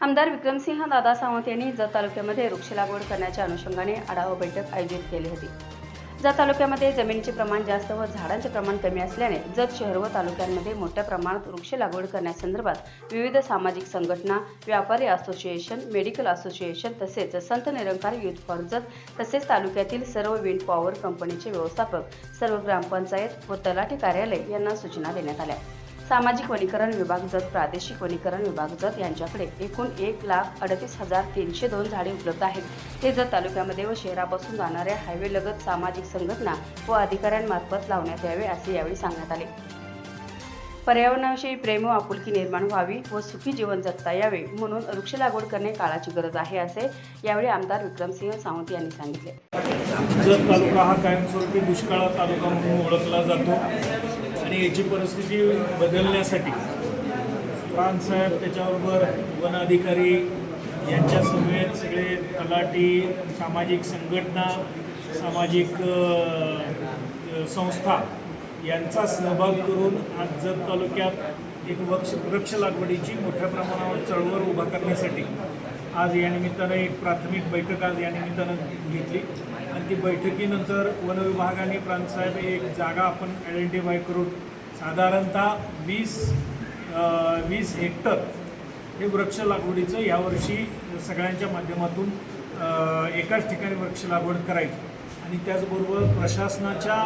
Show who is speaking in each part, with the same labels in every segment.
Speaker 1: आमदार विक्रमसिंह दादा सावंत यांनी जत तालुक्यामध्ये वृक्ष लागवड करण्याच्या अनुषंगाने आढावा बैठक आयोजित केली होती. जत तालुक्यामध्ये जमिनीचे प्रमाण जास्त व झाडांचे प्रमाण कमी असल्याने जत शहर व तालुक्यांमध्ये मोठ्या प्रमाणात वृक्ष लागवड करण्यासंदर्भात विविध सामाजिक संघटना व्यापारी असोसिएशन मेडिकल असोसिएशन तसेच संत निरंकार युथ फॉर जत तसेच तालुक्यातील सर्व विंड पॉवर कंपनीचे व्यवस्थापक सर्व ग्रामपंचायत व तलाठी कार्यालय यांना सूचना देण्यात आल्या. सामाजिक वनीकरण विभाग जत प्रादेशिक वनीकरण विभाग जत यांच्याकडे एकूण एक लाख अडतीस हजार तीनशे दोन झाडे उपलब्ध आहेत. ते जत तालुक्यामध्ये व शहरापासून जाणाऱ्या हायवे लगत सामाजिक संघटना व अधिकाऱ्यांमार्फत लावण्यात यावे असे यावेळी सांगण्यात आले. पर्यावरणाविषयी प्रेम व आपुलकी निर्माण व्हावी व सुखी जीवन जगता यावे म्हणून वृक्ष लागवड करणे काळाची गरज आहे असे यावेळी आमदार विक्रमसिंह सावंत यांनी सांगितले.
Speaker 2: जत तालुका हा कायमस्वरूपी दुष्काळ तालुका म्हणून ओळखला जातो. आणि याची परिस्थिती बदलण्यासाठी प्रांतसाहेब त्याच्याबरोबर वन अधिकारी यांच्या समेत सगळे तलाठी सामाजिक संघटना सामाजिक संस्था यांचा सहभाग करून आज जत तालुक्यात एक वृक्ष वृक्ष लागवडीची मोठ्या प्रमाणावर चळवळ उभा करण्यासाठी आज या निमित्तानं एक प्राथमिक बैठक आज या निमित्तानं घेतली. आणि ती बैठकीनंतर वन विभागाने प्रांतसाहेब एक जागा आपण आयडेंटिफाय करून साधारणतः वीस वीस हेक्टर हे वृक्ष लागवडीचं यावर्षी सगळ्यांच्या माध्यमातून एकाच ठिकाणी वृक्ष लागवड करायची. आणि त्याचबरोबर प्रशासनाच्या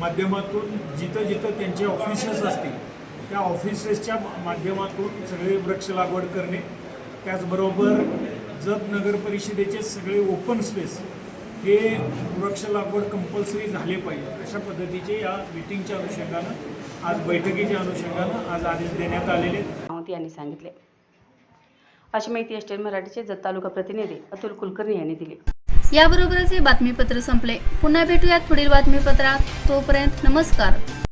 Speaker 2: माध्यमातून जिथं जिथं त्यांचे ऑफिसेस असतील त्या ऑफिसेसच्या माध्यमातून सगळे वृक्ष लागवड करणे. त्याचबरोबर जत नगर परिषदेचे सगळे ओपन स्पेस हे वृक्ष लागवड कंपल्सरी झाले पाहिजे. अशा पद्धतीचे या मिटिंगच्या अनुषंगानं आज बैठकीच्या अनुषंगानं आज आदेश देण्यात आलेले
Speaker 1: यांनी सांगितले. अशी माहिती एसटेल मराठीचे जत तालुका प्रतिनिधी अतुल कुलकर्णी यांनी दिली.
Speaker 3: याबरोबरच हे बातमीपत्र संपले. पुन्हा भेटूयात पुढील बातमीपत्रात. तोपर्यंत नमस्कार.